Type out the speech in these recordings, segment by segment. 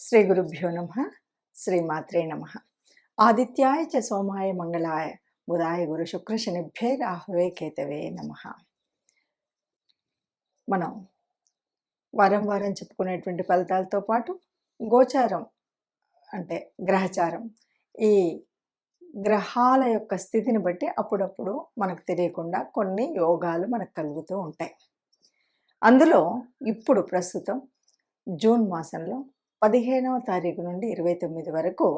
శ్రీ గురుభ్యో నమ శ్రీమాత్రే నమ ఆదిత్యాయ చ సోమాయ మంగళాయ బుధాయ గురు శుక్ర శనిభ్యే రాహువే కేతవే నమ మనం వారం వారం చెప్పుకునేటువంటి ఫలితాలతో పాటు గోచారం అంటే గ్రహచారం ఈ గ్రహాల యొక్క స్థితిని బట్టి అప్పుడప్పుడు మనకు తెలియకుండా కొన్ని యోగాలు మనకు కలుగుతూ ఉంటాయి. అందులో ఇప్పుడు ప్రస్తుతం జూన్ మాసంలో పదిహేనవ తారీఖు నుండి ఇరవై తొమ్మిది వరకు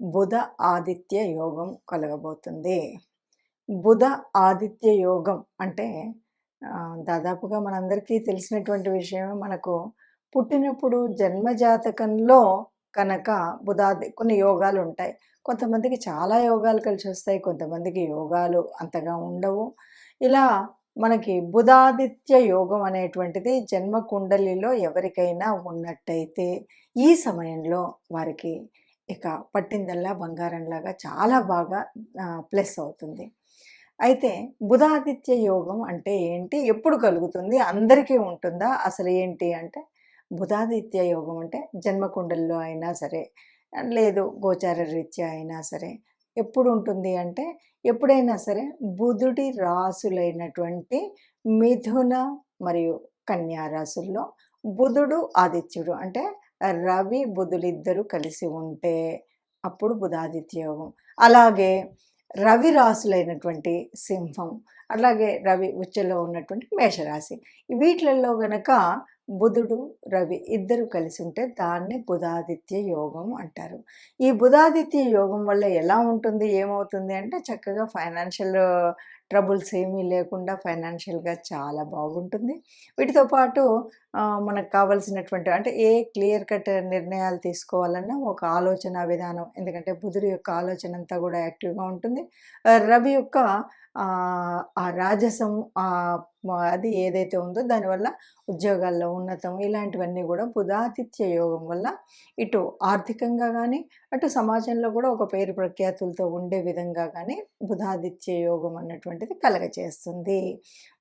బుధ ఆదిత్య యోగం కలగబోతుంది. బుధ ఆదిత్య యోగం అంటే దాదాపుగా మనందరికీ తెలిసినటువంటి విషయమే. మనకు పుట్టినప్పుడు జన్మజాతకంలో కనుక బుధాది కొన్ని యోగాలు ఉంటాయి. కొంతమందికి చాలా యోగాలు కలిసి వస్తాయి కొంతమందికి యోగాలు అంతగా ఉండవు. ఇలా మనకి బుధాదిత్య యోగం అనేటువంటిది జన్మ కుండలిలో ఎవరికైనా ఉన్నట్టయితే ఈ సమయంలో వారికి ఇక పట్టిందల్లా బంగారంలాగా చాలా బాగా ప్లస్ అవుతుంది. అయితే బుధాదిత్య యోగం అంటే ఏంటి? ఎప్పుడు కలుగుతుంది? అందరికీ ఉంటుందా? అసలు ఏంటి అంటే బుధాదిత్య యోగం అంటే జన్మకుండల్లో అయినా సరే లేదు గోచార రీత్యా అయినా సరే ఎప్పుడు ఉంటుంది అంటే ఎప్పుడైనా సరే బుధుడి రాసులైనటువంటి మిథున మరియు కన్యా రాసుల్లో బుధుడు ఆదిత్యుడు అంటే రవి బుధులిద్దరూ కలిసి ఉంటే అప్పుడు బుధాదిత్య యోగం అలాగే రవి రాసులైనటువంటి సింహం అలాగే రవి ఉచ్చలో ఉన్నటువంటి మేషరాశి. వీటిలలో గనక బుధుడు రవి ఇద్దరు కలిసి ఉంటే దాన్ని బుధాదిత్య యోగం అంటారు. ఈ బుధాదిత్య యోగం వల్ల ఎలా ఉంటుంది? ఏమవుతుంది అంటే చక్కగా ఫైనాన్షియల్ ట్రబుల్స్ ఏమీ లేకుండా ఫైనాన్షియల్గా చాలా బాగుంటుంది. వీటితో పాటు మనకు కావాల్సినటువంటి అంటే ఏ క్లియర్ కట్ నిర్ణయాలు తీసుకోవాలన్నా ఒక ఆలోచన విధానం ఎందుకంటే బుధుడు యొక్క ఆలోచన అంతా కూడా యాక్టివ్గా ఉంటుంది. రవి యొక్క ఆ, రాజసం ఆ, అది ఏదైతే ఉందో దానివల్ల ఉద్యోగాల్లో ఉన్నతం ఇలాంటివన్నీ కూడా బుధాతిథ్య యోగం వల్ల ఇటు ఆర్థికంగా కానీ అటు సమాజంలో కూడా ఒక పేరు ప్రఖ్యాతులతో ఉండే విధంగా కానీ బుధాదిత్య యోగం అన్నటువంటిది కలగచేస్తుంది.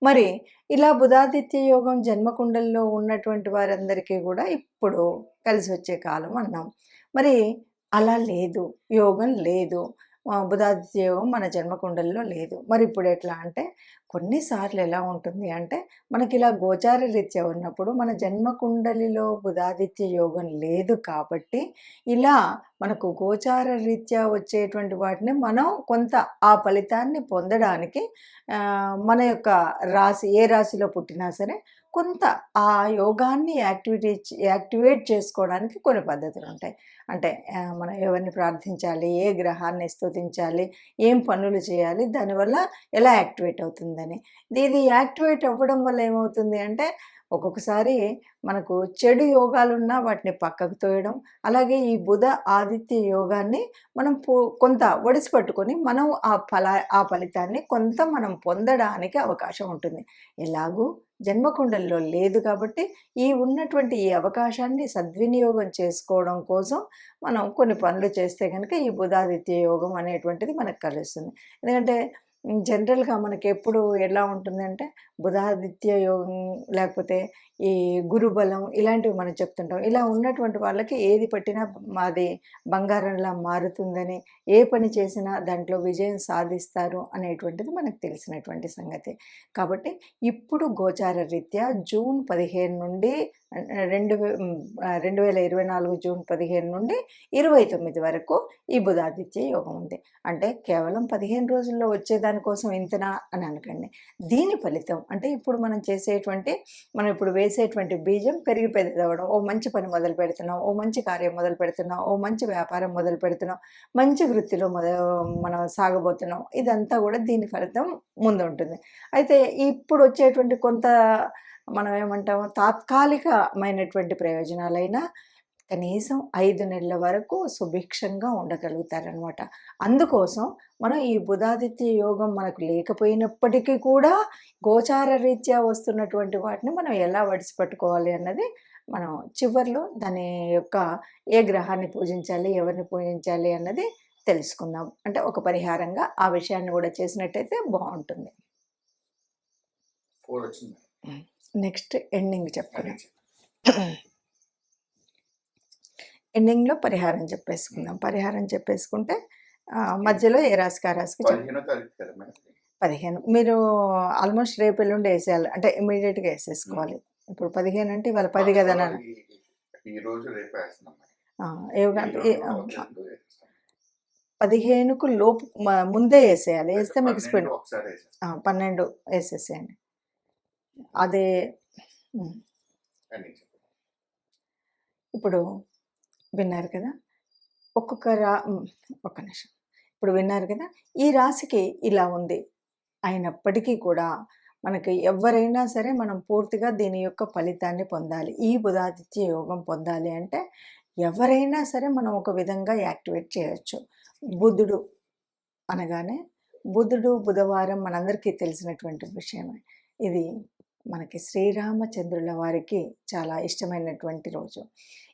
మరి ఇలా బుధాదిత్య యోగం జన్మకుండల్లో ఉన్నటువంటి వారందరికీ కూడా ఇప్పుడు కలిసి వచ్చే కాలం అన్నాం. మరి అలా లేదు యోగం లేదు బుధాదిత్య యోగం మన జన్మకుండల్లో లేదు. మరి ఇప్పుడు ఎట్లా అంటే కొన్నిసార్లు ఎలా ఉంటుంది అంటే మనకి ఇలా గోచార రీత్యా ఉన్నప్పుడు మన జన్మకుండలిలో బుధాదిత్య యోగం లేదు కాబట్టి ఇలా మనకు గోచార రీత్యా వచ్చేటువంటి వాటిని మనం కొంత ఆ ఫలితాన్ని పొందడానికి మన యొక్క రాశి ఏ రాశిలో పుట్టినా సరే కొంత ఆ యోగాన్ని యాక్టివిటీ యాక్టివేట్ చేసుకోవడానికి కొన్ని పద్ధతులు ఉంటాయి అంటే మనం ఎవరిని ప్రార్థించాలి ఏ గ్రహాన్ని స్తుతించాలి ఏం పనులు చేయాలి దానివల్ల ఎలా యాక్టివేట్ అవుతుందని. ఇది యాక్టివేట్ అవ్వడం వల్ల ఏమవుతుంది అంటే ఒక్కొక్కసారి మనకు చెడు యోగాలున్నా వాటిని పక్కకు తోయడం అలాగే ఈ బుధ ఆదిత్య యోగాన్ని మనం కొంత ఒడిసి పట్టుకొని మనం ఆ ఫల ఆ ఫలితాన్ని కొంత మనం పొందడానికి అవకాశం ఉంటుంది. ఎలాగూ జన్మకుండల్లో లేదు కాబట్టి ఈ ఉన్నటువంటి ఈ అవకాశాన్ని సద్వినియోగం చేసుకోవడం కోసం మనం కొన్ని పనులు చేస్తే కనుక ఈ బుధాదిత్య యోగం అనేటువంటిది మనకు కలుస్తుంది. ఎందుకంటే జనరల్గా మనకి ఎప్పుడు ఎలా ఉంటుందంటే బుధాదిత్య యోగం లేకపోతే ఈ గురుబలం ఇలాంటివి మనం చెప్తుంటాం. ఇలా ఉన్నటువంటి వాళ్ళకి ఏది పట్టినా మాది బంగారంలా మారుతుందని ఏ పని చేసినా దాంట్లో విజయం సాధిస్తారు అనేటువంటిది మనకు తెలిసినటువంటి సంగతి. కాబట్టి ఇప్పుడు గోచార రీత్యా జూన్ పదిహేను నుండి రెండు వే- రెండు వేల ఇరవై నాలుగు జూన్ పదిహేను నుండి ఇరవై తొమ్మిది వరకు ఈ బుధాదిత్య యోగం ఉంది. అంటే కేవలం పదిహేను రోజుల్లో వచ్చేదానికోసం ఇంతనా అని అనకండి. దీని ఫలితం అంటే ఇప్పుడు మనం చేసేటువంటి మనం ఇప్పుడు వేసేటువంటి బీజం పెరిగి పెద్దవడం ఓ మంచి పని మొదలు పెడుతున్నాం ఓ మంచి కార్యం మొదలు పెడుతున్నాం ఓ మంచి వ్యాపారం మొదలు పెడుతున్నాం మంచి వృత్తిలో మొద మనం సాగబోతున్నాం ఇదంతా కూడా దీని ఫలితం ముందు ఉంటుంది అయితే ఇప్పుడు వచ్చేటువంటి కొంత మనం ఏమంటాము తాత్కాలికమైనటువంటి ప్రయోజనాలైనా కనీసం ఐదు నెలల వరకు సుభిక్షంగా ఉండగలుగుతారనమాట. అందుకోసం మనం ఈ బుధాదిత్య యోగం మనకు లేకపోయినప్పటికీ కూడా గోచార రీత్యా వస్తున్నటువంటి వాటిని మనం ఎలా వడిసిపెట్టుకోవాలి అన్నది మనం చివర్లో దాని యొక్క ఏ గ్రహాన్ని పూజించాలి ఎవరిని పూజించాలి అన్నది తెలుసుకుందాం. అంటే ఒక పరిహారంగా ఆ విషయాన్ని కూడా చేసినట్టయితే బాగుంటుంది. నెక్స్ట్ ఎండింగ్ అది ఎండింగ్లో పరిహారం చెప్పేసుకుందాం. పరిహారం చెప్పేసుకుంటే మధ్యలో ఏ రాశికి ఆ రాశికి పదిహేనో మీరు ఆల్మోస్ట్ రేపు ఎల్లుండి వేసేయాలి. అంటే ఇమీడియట్గా వేసేసుకోవాలి. ఇప్పుడు పదిహేను అంటే ఇవాళ పది కదా. పదిహేనుకు లోపు ముందే వేసేయాలి. వేస్తే మీకు స్పీడ్ పన్నెండు వేసేసేయండి. అదే. ఇప్పుడు విన్నారు కదా ఒక్కొక్క రా ఒక్క నిమిషం. ఇప్పుడు విన్నారు కదా ఈ రాశికి ఇలా ఉంది అయినప్పటికీ కూడా మనకి ఎవరైనా సరే మనం పూర్తిగా దీని యొక్క ఫలితాన్ని పొందాలి. ఈ బుధాదిత్య యోగం పొందాలి అంటే ఎవరైనా సరే మనం ఒక విధంగా యాక్టివేట్ చేయొచ్చు. బుధుడు అనగానే బుధుడు బుధవారం మనందరికీ తెలిసినటువంటి విషయమే. ఇది మనకి శ్రీరామచంద్రుల వారికి చాలా ఇష్టమైనటువంటి రోజు.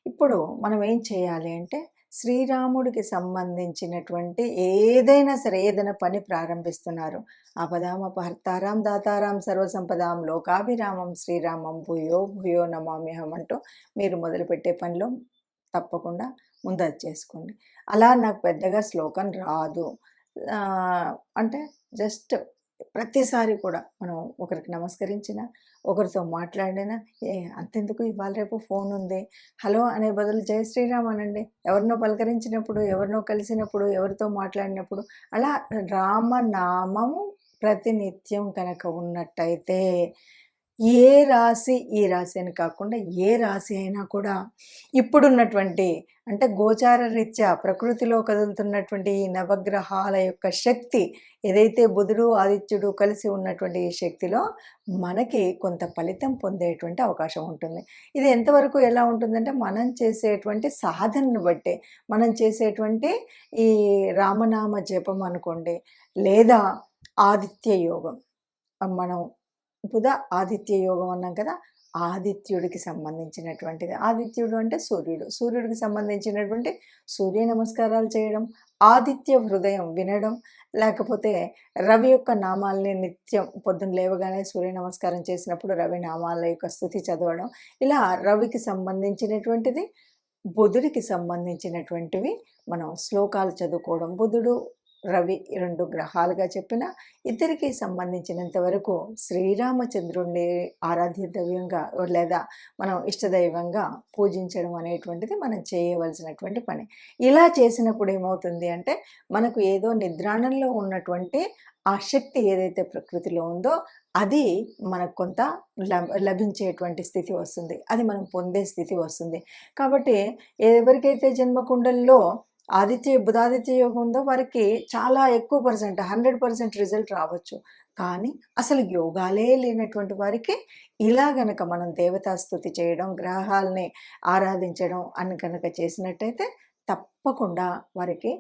ఇప్పుడు మనం ఏం చేయాలి అంటే శ్రీరాముడికి సంబంధించినటువంటి ఏదైనా సరే ఏదైనా పని ప్రారంభిస్తున్నారు. అపదామ భర్తారాం దాతారాం సర్వసంపదాం లోకాభిరామం శ్రీరామం భూయో భూయో నమామ్యహం అంటూ మీరు మొదలుపెట్టే పనిలో తప్పకుండా ముందది చేసుకోండి. అలా నాకు పెద్దగా శ్లోకం రాదు. అంటే జస్ట్ ప్రతిసారి కూడా మనం ఒకరికి నమస్కరించిన ఒకరితో మాట్లాడినా ఏ అంతెందుకు ఇవాళ రేపు ఫోన్ ఉంది? హలో అనే బదులు జై శ్రీరామ్ అనండి. ఎవరినో పలకరించినప్పుడు ఎవరినో కలిసినప్పుడు ఎవరితో మాట్లాడినప్పుడు అలా రామనామము ప్రతినిత్యం కనుక ఉన్నట్టయితే ఏ రాశి ఈ రాశి అని కాకుండా ఏ రాశి అయినా కూడా ఇప్పుడున్నటువంటి అంటే గోచార రీత్యా ప్రకృతిలో కదులుతున్నటువంటి ఈ నవగ్రహాల యొక్క శక్తి ఏదైతే బుధుడు ఆదిత్యుడు కలిసి ఉన్నటువంటి ఈ శక్తిలో మనకి కొంత ఫలితం పొందేటువంటి అవకాశం ఉంటుంది. ఇది ఎంతవరకు ఎలా ఉంటుందంటే మనం చేసేటువంటి సాధనను బట్టి మనం చేసేటువంటి ఈ రామనామ జపం అనుకోండి లేదా ఆదిత్య యోగం. మనం బుధ ఆదిత్య యోగం అన్నాం కదా ఆదిత్యుడికి సంబంధించినటువంటిది. ఆదిత్యుడు అంటే సూర్యుడు. సూర్యుడికి సంబంధించినటువంటి సూర్య నమస్కారాలు చేయడం ఆదిత్య హృదయం వినడం లేకపోతే రవి యొక్క నామాల్ని నిత్యం పొద్దున్న లేవగానే సూర్య నమస్కారం చేసినప్పుడు రవి నామాల యొక్క స్థుతి చదవడం ఇలా రవికి సంబంధించినటువంటిది బుధుడికి సంబంధించినటువంటివి మనం శ్లోకాలు చదువుకోవడం. బుధుడు రవి రెండు గ్రహాలుగా చెప్పిన ఇద్దరికి సంబంధించినంత వరకు శ్రీరామచంద్రుణ్ణి ఆరాధ్య దైవంగా లేదా మనం ఇష్టదైవంగా పూజించడం అనేటువంటిది మనం చేయవలసినటువంటి పని. ఇలా చేసినప్పుడు ఏమవుతుంది అంటే మనకు ఏదో నిద్రాణంలో ఉన్నటువంటి ఆ శక్తి ఏదైతే ప్రకృతిలో ఉందో అది మనకు కొంత లభించేటువంటి స్థితి వస్తుంది. అది మనం పొందే స్థితి వస్తుంది. కాబట్టి ఎవరికైతే జన్మకుండల్లో ఆదిత్య బుధాదిత్య యోగం ఉందో వారికి చాలా ఎక్కువ పర్సెంట్ హండ్రెడ్ పర్సెంట్ రిజల్ట్ రావచ్చు. కానీ అసలు యోగాలే లేనటువంటి వారికి ఇలా గనక మనం దేవతా స్థుతి చేయడం గ్రహాలని ఆరాధించడం అని కనుక చేసినట్టయితే తప్పకుండా వారికి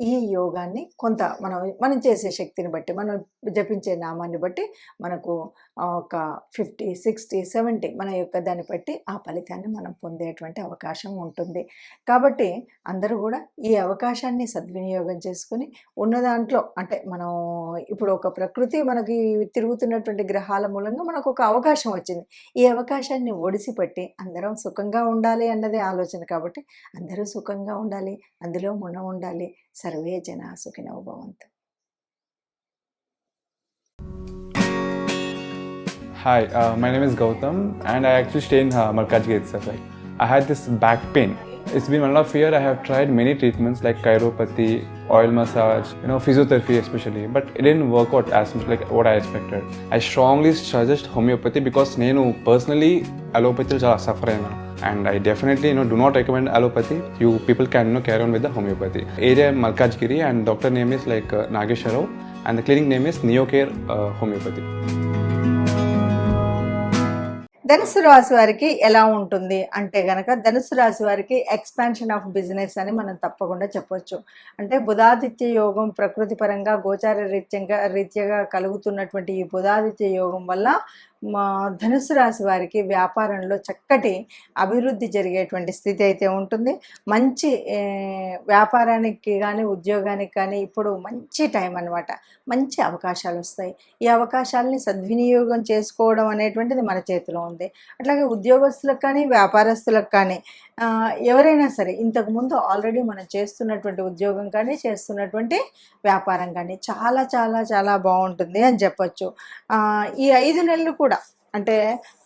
ఈ యోగాన్ని కొంత మనం మనం చేసే శక్తిని బట్టి మనం జపించే నామాన్ని బట్టి మనకు ఒక ఫిఫ్టీ సిక్స్టీ సెవెంటీ మన యొక్క దాన్ని బట్టి ఆ ఫలితాన్ని మనం పొందేటువంటి అవకాశం ఉంటుంది. కాబట్టి అందరూ కూడా ఈ అవకాశాన్ని సద్వినియోగం చేసుకుని ఉన్న దాంట్లో అంటే మనం ఇప్పుడు ఒక ప్రకృతి మనకి తిరుగుతున్నటువంటి గ్రహాల మూలంగా మనకు ఒక అవకాశం వచ్చింది. ఈ అవకాశాన్ని ఒడిసిపెట్టి అందరం సుఖంగా ఉండాలి అన్నదే ఆలోచన కాబట్టి అందరూ సుఖంగా ఉండాలి అందులో మనం ఉండాలి. సర్వే జన సుఖినవ భవంతు. Hi, uh, my name is Gautam, and I actually stay in uh, Malkajgiri itself. Like, I had this back pain. It's been one and a half year. I have tried many treatments like chiropathy, oil massage, you know, physiotherapy especially, but it didn't work out as much like what I expected. I strongly suggest homeopathy because నేను personally allopathy చాలా suffer అయినా and I definitely you know do not recommend allopathy. You people can you know carry on with the homeopathy. Area Malkajgiri and doctor name is like uh, Nagesha Rao and the clinic name ధనుసు రాశి వారికి ఎలా ఉంటుంది అంటే గనక ధనుసు రాశి వారికి ఎక్స్పాన్షన్ ఆఫ్ బిజినెస్ అని మనం తప్పకుండా చెప్పొచ్చు. అంటే బుధాదిత్య యోగం ప్రకృతి పరంగా గోచార రీత్యంగా రీత్యగా కలుగుతున్నటువంటి ఈ బుధాదిత్య యోగం వల్ల ధనుసు రాశి వారికి వ్యాపారంలో చక్కటి అభివృద్ధి జరిగేటువంటి స్థితి అయితే ఉంటుంది. మంచి వ్యాపారానికి కానీ ఉద్యోగానికి కానీ ఇప్పుడు మంచి టైం అన్నమాట. మంచి అవకాశాలు వస్తాయి. ఈ అవకాశాలని సద్వినియోగం చేసుకోవడం అనేటువంటిది మన చేతిలో ఉంది. అట్లాగే ఉద్యోగస్తులకు కానీ వ్యాపారస్తులకు కానీ ఎవరైనా సరే ఇంతకుముందు ఆల్రెడీ మనం చేస్తున్నటువంటి ఉద్యోగం కానీ చేస్తున్నటువంటి వ్యాపారం కానీ చాలా చాలా చాలా బాగుంటుంది అని చెప్పొచ్చు. ఈ ఐదు నెలలు కూడా అంటే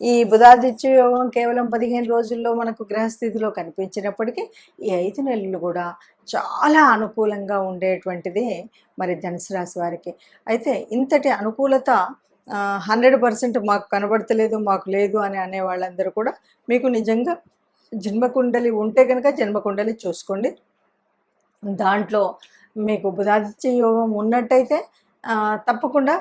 ఈ బుధాదిత్య యోగం కేవలం పదిహేను రోజుల్లో మనకు గ్రహస్థితిలో కనిపించినప్పటికీ ఈ ఐదు నెలలు కూడా చాలా అనుకూలంగా ఉండేటువంటిది మరి ధనుసు రాశి వారికి. అయితే ఇంతటి అనుకూలత హండ్రెడ్ పర్సెంట్ మాకు కనబడతలేదు మాకు లేదు అని అనే వాళ్ళందరూ కూడా మీకు నిజంగా జన్మకుండలి ఉంటే కనుక జన్మకుండలి చూసుకోండి. దాంట్లో మీకు బుధాదిత్య యోగం ఉన్నట్టయితే తప్పకుండా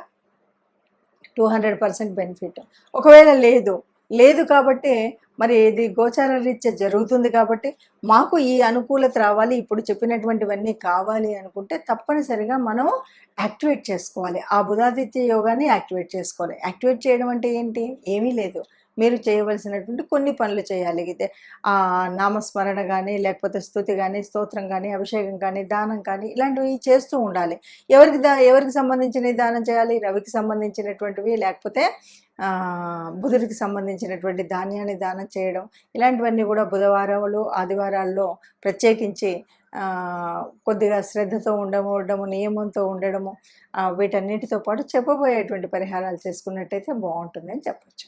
టూ హండ్రెడ్ పర్సెంట్ బెనిఫిట్. ఒకవేళ లేదు లేదు కాబట్టి మరి ఇది గోచార రీత్యా జరుగుతుంది కాబట్టి మాకు ఈ అనుకూలత రావాలి ఇప్పుడు చెప్పినటువంటివన్నీ కావాలి అనుకుంటే తప్పనిసరిగా మనం యాక్టివేట్ చేసుకోవాలి. ఆ బుధాదిత్య యోగాన్ని యాక్టివేట్ చేసుకోవాలి. యాక్టివేట్ చేయడం అంటే ఏంటి? ఏమీ లేదు. మీరు చేయవలసినటువంటి కొన్ని పనులు చేయగలిగితే ఆ నామస్మరణ కానీ లేకపోతే స్థుతి కానీ స్తోత్రం కానీ అభిషేకం కానీ దానం కానీ ఇలాంటివి చేస్తూ ఉండాలి. ఎవరికి దా ఎవరికి సంబంధించిన దానం చేయాలి? రవికి సంబంధించినటువంటివి లేకపోతే బుధుడికి సంబంధించినటువంటి ధాన్యాన్ని దానం చేయడం. ఇలాంటివన్నీ కూడా బుధవారాలు ఆదివారాల్లో ప్రత్యేకించి కొద్దిగా శ్రద్ధతో ఉండము నియమంతో ఉండడము వీటన్నిటితో పాటు చెప్పబోయేటువంటి పరిహారాలు చేసుకున్నట్టయితే బాగుంటుంది అని చెప్పచ్చు.